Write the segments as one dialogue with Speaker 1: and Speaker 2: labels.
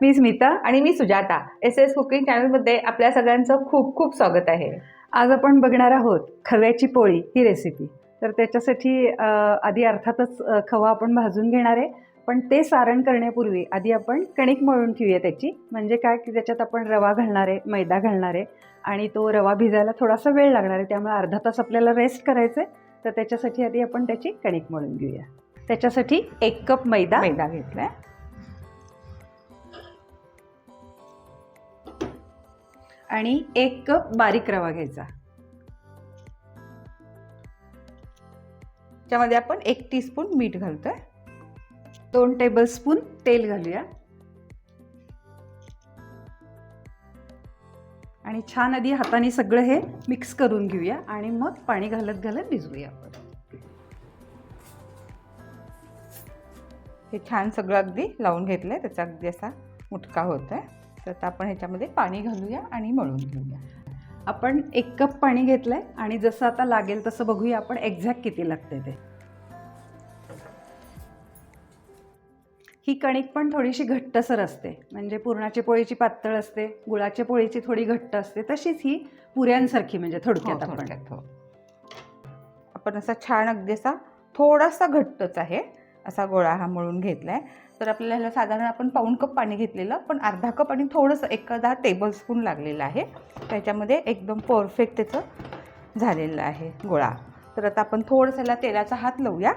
Speaker 1: मी स्मिता
Speaker 2: आणि मी Sujata S S cooking चॅनलमध्ये आपल्या सगळ्यांचं खूप खूप स्वागत आहे.
Speaker 1: आज आपण बघणार आहोत खव्याची पोळी ही रेसिपी तर त्याच्यासाठी आधी अर्थातच खवा आपण भाजून घेणार आहे. पण ते सारण करण्यापूर्वी आधी आपण कणिक मळून ठेवूया त्याची. म्हणजे काय की त्याच्यात आपण रवा घालणार आहे मैदा घालणार आहे आणि तो रवा भिजायला थोडासा वेळ लागणार आहे. त्यामुळे अर्धा तास आपल्याला रेस्ट करायचं आहे तर त्याच्यासाठी आधी आपण त्याची कणिक मळून घेऊया. त्याच्यासाठी एक कप मैदा
Speaker 2: मैदा घेतला आहे
Speaker 1: आणि एक कप बारीक रवा घ्यायचा.
Speaker 2: त्यामध्ये आपण एक टीस्पून मीठ घालतोय.
Speaker 1: दोन टेबलस्पून तेल घालूया. आणि छान आधी हाताने सगळं हे मिक्स करून घेऊया आणि मग पाणी घालत घालत भिजवूया आपण.
Speaker 2: हे छान सगळं अगदी लावून घेतलंय त्याचा अगदी असा मुटका होतोय. तर आता आपण ह्याच्यामध्ये पाणी घालूया आणि मळून घेऊया.
Speaker 1: आपण एक कप पाणी घेतलंय आणि जसं आता लागेल तसं बघूया आपण एक्झॅक्ट किती लागते ते. ही कणिक पण थोडीशी घट्टसर असते. म्हणजे पुरणाची पोळीची पातळ असते गुळाच्या पोळीची थोडी घट्ट असते. तशीच ही पुऱ्यांसारखी म्हणजे थोडक्यात
Speaker 2: हो,
Speaker 1: आपण.
Speaker 2: हो. आपण असा छान अगदी असा थोडासा घट्टच आहे. असा गोळा हा मळून घेतला आहे तर आपल्याला ह्याला साधारण आपण पाऊण कप पाणी घेतलेलं पण अर्धा कप आणि थोडंसं एखादा टेबलस्पून लागलेलं आहे. त्याच्यामध्ये एकदम परफेक्ट त्याचं झालेलं आहे गोळा. तर आता आपण थोडंसं ह्याला तेलाचा हात लावूया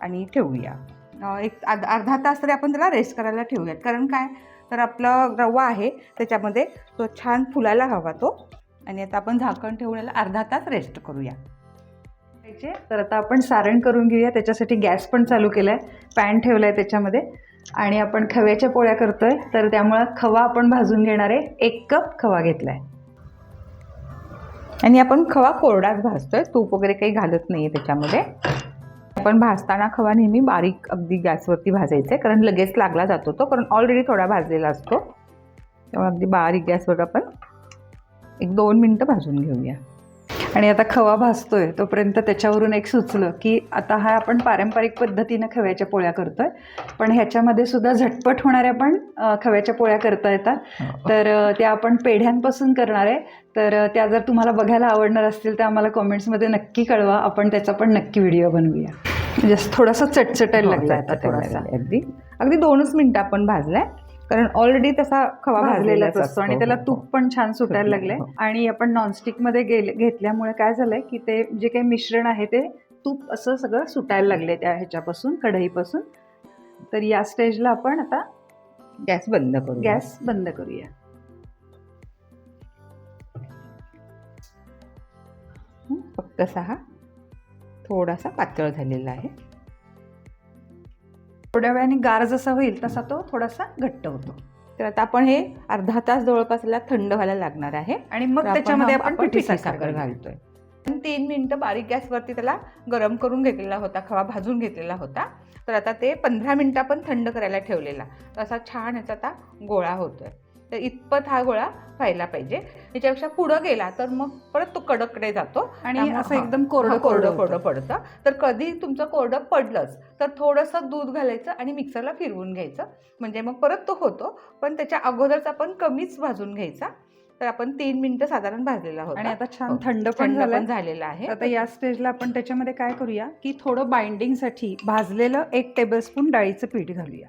Speaker 2: आणि ठेवूया. एक अर्ध- अर्धा तास तरी आपण त्याला रेस्ट करायला ठेवूयात. कारण काय? तर आपला रवा आहे त्याच्यामध्ये तो छान फुलायला हवा तो. आणि आता आपण झाकण ठेवून याला अर्धा तास रेस्ट करूया.
Speaker 1: करायचे. तर आता आपण सारण करून घेऊया. त्याच्यासाठी गॅस पण चालू केलाय. पॅन ठेवलाय त्याच्यामध्ये. आणि आपण खव्याच्या पोळ्या करतोय. तर त्यामुळं खवा आपण भाजून घेणार आहे. एक कप खवा घेतलाय.
Speaker 2: आणि आपण खवा कोरडाच भाजतोय. तूप वगैरे काही घालत नाही आहे त्याच्यामध्ये. आपण भाजताना खवा नेहमी बारीक अगदी गॅसवरती भाजायचा आहे कारण लगेच लागला जातो तो. कारण ऑलरेडी थोडा भाजलेला असतो. त्यामुळे अगदी बारीक गॅसवर आपण एक दोन मिनटं भाजून घेऊया.
Speaker 1: आणि आता खवा भाजतोय तोपर्यंत त्याच्यावरून एक सुचलं की आता हा आपण पारंपरिक पद्धतीनं खव्याच्या पोळ्या करतोय. पण ह्याच्यामध्ये सुद्धा झटपट होणाऱ्या पण खव्याच्या पोळ्या करता येतात. तर त्या आपण पेढ्यांपासून करणार आहे. तर त्या जर तुम्हाला बघायला आवडणार असतील तर आम्हाला कॉमेंट्समध्ये नक्की कळवा. आपण त्याचा पण नक्की व्हिडिओ बनवूया. म्हणजे थोडासा चटचटायला
Speaker 2: हो,
Speaker 1: लागला आता थोडासा.
Speaker 2: अगदी अगदी दोनच मिनटं आपण भाजलाय. कारण ऑलरेडी तसा खवा
Speaker 1: भाजलेलाच असतो आणि
Speaker 2: हो,
Speaker 1: त्याला
Speaker 2: हो,
Speaker 1: तूप पण छान सुटायला लागले
Speaker 2: हो.
Speaker 1: आणि आपण नॉनस्टिकमध्ये गेले घेतल्यामुळे काय झालंय की ते जे काही मिश्रण आहे ते तूप असं सगळं सुटायला लागले त्या ह्याच्यापासून कढईपासून. तर या स्टेजला आपण आता
Speaker 2: हो. गॅस बंद करू
Speaker 1: गॅस बंद करूया.
Speaker 2: हं, फक्त असा हा थोडासा पातळ झालेला आहे.
Speaker 1: थोड्या वेळाने गार जसा होईल तसा तो थोडासा घट्ट होतो.
Speaker 2: तर आता आपण हे अर्धा तास जवळपास थंड व्हायला लागणार आहे.
Speaker 1: आणि मग त्याच्यामध्ये आपण पिठी
Speaker 2: पिठी
Speaker 1: साखर.
Speaker 2: घालतोय. तीन मिनिटं बारीक गॅसवरती त्याला गरम करून घेतलेला होता खवा भाजून घेतलेला होता. तर आता ते पंधरा मिनिटं आपण थंड करायला ठेवलेला. तर असा छान ह्याचा आता गोळा होतोय. तर इतपत हा गोळा व्हायला पाहिजे. त्याच्यापेक्षा पुढं गेला तर मग परत तो कडकडे जातो.
Speaker 1: आणि असं. एकदम कोरडं
Speaker 2: कोरडं
Speaker 1: कोरडं
Speaker 2: पडतं. तर कधी तुमचं कोरडं पडलंच तर थोडंसं दूध घालायचं आणि मिक्सरला फिरवून घ्यायचं. म्हणजे मग परत तो होतो पण त्याच्या अगोदरच आपण कमीच भाजून घ्यायचा. तर आपण तीन मिनिटं साधारण भाजलेला होता.
Speaker 1: आणि आता छान
Speaker 2: हो.
Speaker 1: थंड पण
Speaker 2: थंड
Speaker 1: झालं
Speaker 2: पण झालेला आहे.
Speaker 1: आता या स्टेजला आपण त्याच्यामध्ये काय करूया की थोडं बाइंडिंगसाठी भाजलेलं एक टेबलस्पून डाळीचं पीठ घालूया.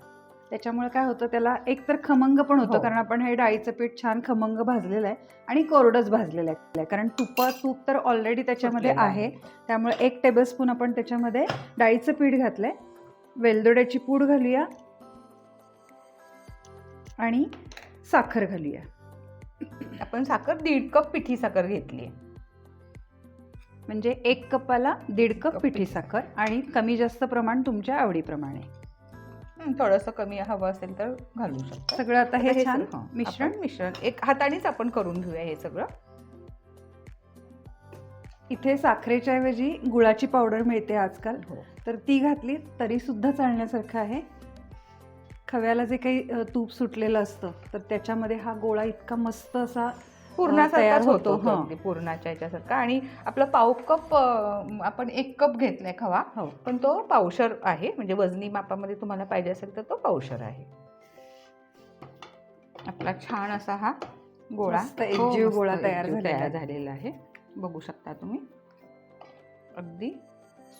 Speaker 1: त्याच्यामुळे काय होतं त्याला एक तर खमंग पण होतं
Speaker 2: हो.
Speaker 1: कारण आपण हे डाळीचं पीठ छान खमंग भाजलेलं आहे आणि कोरडंच भाजलेलं आहे. कारण तुप तूप तर ऑलरेडी त्याच्यामध्ये आहे. त्यामुळे एक टेबलस्पून आपण त्याच्यामध्ये डाळीचं पीठ घातलंय. वेलदोड्याची पूड घालूया. आणि साखर घालूया.
Speaker 2: आपण साखर दीड कप पिठी साखर घेतली
Speaker 1: म्हणजे एक कपाला दीड कप पिठी. साखर आणि कमी जास्त प्रमाण तुमच्या आवडीप्रमाणे.
Speaker 2: थोडंसं कमी हवं असेल तर घालू शकतो.
Speaker 1: सगळं आता हे छान मिश्रण
Speaker 2: मिश्रण. एक हातानेच आपण करून घेऊया हे सगळं.
Speaker 1: इथे साखरेच्या ऐवजी गुळाची पावडर मिळते आजकाल.
Speaker 2: हो.
Speaker 1: तर ती घातली तरी सुद्धा चालण्यासारखं आहे. खव्याला जे काही तूप सुटलेलं असतं तर त्याच्यामध्ये हा गोळा इतका मस्त असा तयार
Speaker 2: होतो तो
Speaker 1: हं.
Speaker 2: अगदी पूर्णाच्या याच्यासारखा. आणि आपला पाव कप आपण एक कप घेतलाय खवा
Speaker 1: हो.
Speaker 2: पण तो पावशर आहे. म्हणजे वजनी मापामध्ये तुम्हाला पाहिजे असेल तर तो पावशर आहे. आपला छान असा हा गोळा.
Speaker 1: एकजीव
Speaker 2: मस्त
Speaker 1: गोळा तयार
Speaker 2: तयार
Speaker 1: आहे.
Speaker 2: झालेला आहे. बघू शकता तुम्ही. अगदी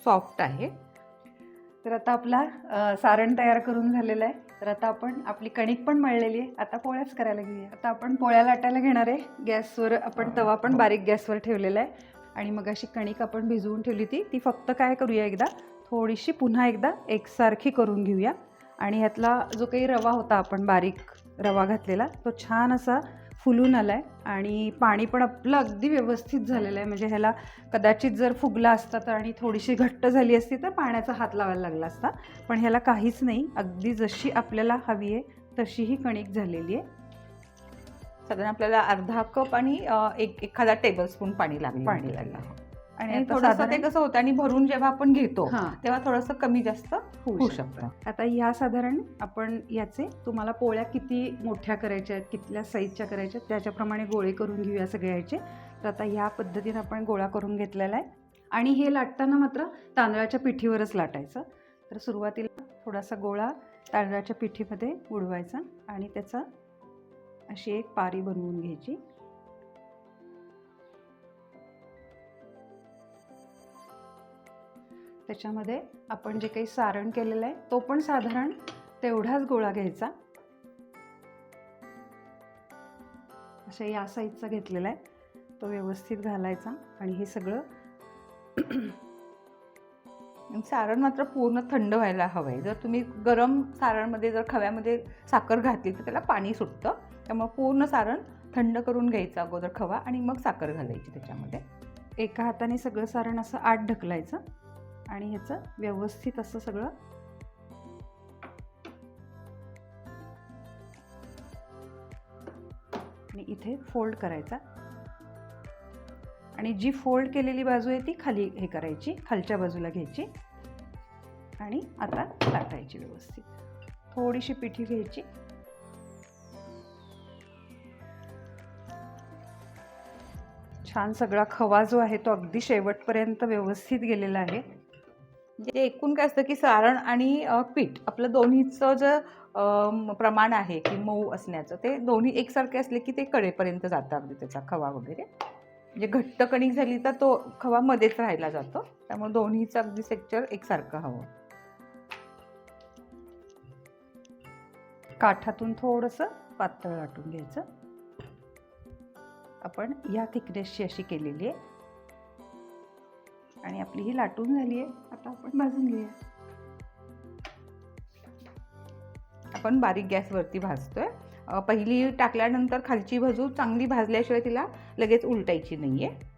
Speaker 2: सॉफ्ट आहे.
Speaker 1: तर आता आपला सारण तयार करून झालेलं आहे. तर आता आपण आपली कणिक पण मळलेली आहे. आता पोळ्याच करायला घेऊया. आता आपण पोळ्या लाटायला घेणार आहे. गॅसवर आपण तवा पण बारीक गॅसवर ठेवलेला आहे. आणि मग अशी कणिक आपण भिजवून ठेवली ती. ती फक्त काय करूया एकदा? थोडीशी पुन्हा एकदा एकसारखी करून घेऊया. आणि ह्यातला जो काही रवा होता आपण बारीक रवा घातलेला तो छान असा फुलून आला आहे आणि पाणी पण आपलं अगदी व्यवस्थित झालेलं आहे. म्हणजे ह्याला कदाचित जर फुगला असता तर आणि थोडीशी घट्ट झाली असती तर पाण्याचा हात लावायला लागला असता. पण ह्याला काहीच नाही. अगदी जशी आपल्याला हवी आहे तशी ही कणिक झालेली आहे.
Speaker 2: साधारण आपल्याला अर्धा कप आणि एक एखादा टेबलस्पून पाणी लागेल
Speaker 1: पाणी लागेल.
Speaker 2: आणि थोडंसं ते कसं होतं आणि भरून जेव्हा आपण घेतो
Speaker 1: हां.
Speaker 2: तेव्हा थोडंसं कमी जास्त
Speaker 1: होऊ शकतं. आता ह्या साधारण आपण याचे तुम्हाला पोळ्या किती मोठ्या करायच्या आहेत कितल्या साईजच्या करायच्या आहेत त्याच्याप्रमाणे गोळे करून घेऊया सगळ्या ह्याचे तर आता ह्या पद्धतीने आपण गोळा करून घेतलेला आहे. आणि हे लाटताना मात्र तांदळाच्या पिठीवरच लाटायचं. तर सुरुवातीला थोडासा गोळा तांदळाच्या पिठीमध्ये उडवायचा आणि त्याचा अशी एक पारी बनवून घ्यायची. त्याच्यामध्ये आपण जे काही सारण केलेलं आहे तो पण साधारण तेवढाच गोळा घ्यायचा. अशा या साईजचा घेतलेला आहे. तो व्यवस्थित घालायचा आणि हे सगळं
Speaker 2: सारण मात्र पूर्ण थंड व्हायला हवं आहे जर तुम्ही गरम सारणमध्ये जर खव्यामध्ये साखर घातली तर त्याला पाणी सुटतं. त्यामुळे पूर्ण सारण थंड करून घ्यायचं अगोदर खवा आणि मग साखर घालायची त्याच्यामध्ये.
Speaker 1: एका हाताने सगळं सारण असं आत ढकलायचं. आणि ह्याचं व्यवस्थित असं सगळं आणि इथे फोल्ड करायचा. आणि जी फोल्ड केलेली बाजू आहे ती खाली हे करायची खालच्या बाजूला घ्यायची आणि आता लाटायची व्यवस्थित. थोडीशी पिठी घ्यायची. छान सगळा खवा जो आहे तो अगदी शेवटपर्यंत व्यवस्थित गेलेला आहे.
Speaker 2: म्हणजे एकूण काय असतं की सारण आणि पीठ आपलं दोन्हीचं जे प्रमाण आहे की मऊ असण्याचं ते दोन्ही एकसारखे असले की ते कडेपर्यंत जातं अगदी त्याचा खवा वगैरे. म्हणजे घट्ट कणिक झाली तर तो खवा मध्येच राहिला जातो. त्यामुळे दोन्हीचं अगदी सेक्चर एकसारखं हवं.
Speaker 1: काठातून थोडंसं पातळ आटून घ्यायचं. आपण या थिकनेसची अशी केलेली आहे. आणि आपली ही लाटून झाली आहे. आता आपण भाजून घेऊया.
Speaker 2: आपण बारीक गॅसवरती भाजतोय. पहिली टाकल्यानंतर खालची बाजू चांगली भाजल्याशिवाय तिला लगेच उलटायची नाही आहे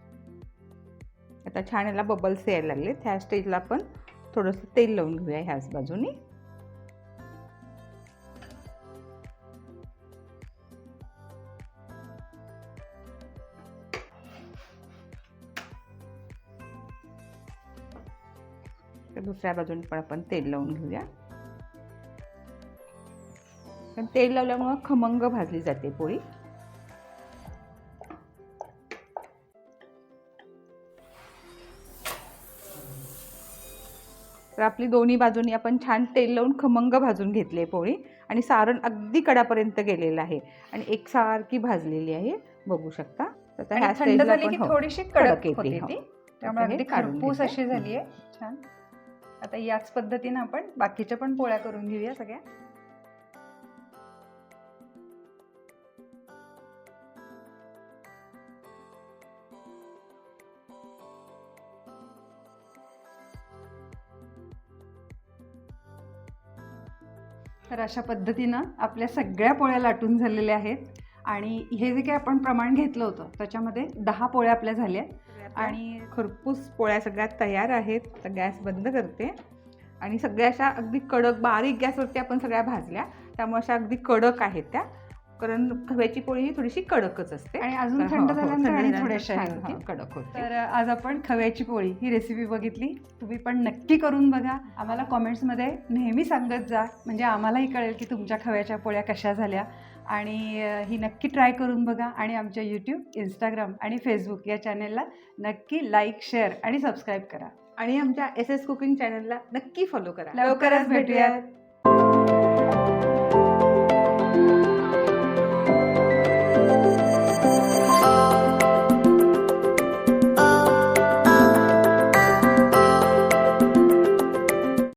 Speaker 2: आता छान याला बबल्स यायला लागले ह्या स्टेजला आपण थोडंसं तेल लावून घेऊया ह्याच बाजूनी. तर दुसऱ्या बाजूने पण आपण तेल लावून घेऊया. पण तेल लावल्यामुळं खमंग भाजली जाते पोळी. तर आपली दोन्ही बाजूनी आपण छान तेल लावून खमंग भाजून घेतली आहे पोळी. आणि सारण अगदी कडापर्यंत गेलेलं आहे. आणि एकसारखी भाजलेली आहे. बघू शकता. तर
Speaker 1: थंड झाली की
Speaker 2: हो,
Speaker 1: थोडीशी
Speaker 2: कडक येते, हो.
Speaker 1: त्यामुळे अगदी खरपूस. अशी झाली आहे. छान. आता याच पद्धतीनं आपण बाकीच्या पण पोळ्या करून घेऊया सगळ्या. तर अशा पद्धतीनं आपल्या सगळ्या पोळ्या लाटून झालेल्या आहेत. आणि हे जे काही आपण प्रमाण घेतलं होतं त्याच्यामध्ये दहा पोळ्या आपल्या झाल्या.
Speaker 2: आणि खरपूस पोळ्या सगळ्या तयार आहेत. आता गॅस बंद करते. आणि सगळ्या अशा अगदी कडक बारीक गॅसवरती आपण सगळ्या भाजल्या. त्यामुळे अशा अगदी कडक आहेत त्या. कारण खव्याची पोळी ही थोडीशी कडकच असते.
Speaker 1: आणि अजून
Speaker 2: तर
Speaker 1: थंड
Speaker 2: हो,
Speaker 1: झाल्यानंतर थोड्याशा
Speaker 2: कडक होते
Speaker 1: तर आज आपण खव्याची पोळी ही रेसिपी बघितली. तुम्ही पण नक्की करून बघा. आम्हाला कॉमेंट्समध्ये नेहमी सांगत जा. म्हणजे आम्हालाही कळेल की तुमच्या खव्याच्या पोळ्या कशा झाल्या. आणि ही नक्की ट्राय करून बघा आणि आमच्या यूट्यूब इंस्टाग्राम आणि फेसबुक या चॅनेलला नक्की लाईक शेअर आणि सबस्क्राईब करा.
Speaker 2: आणि आमच्या एस एस कुकिंग चॅनलला नक्की फॉलो करा.
Speaker 1: लवकरच भेटूयात.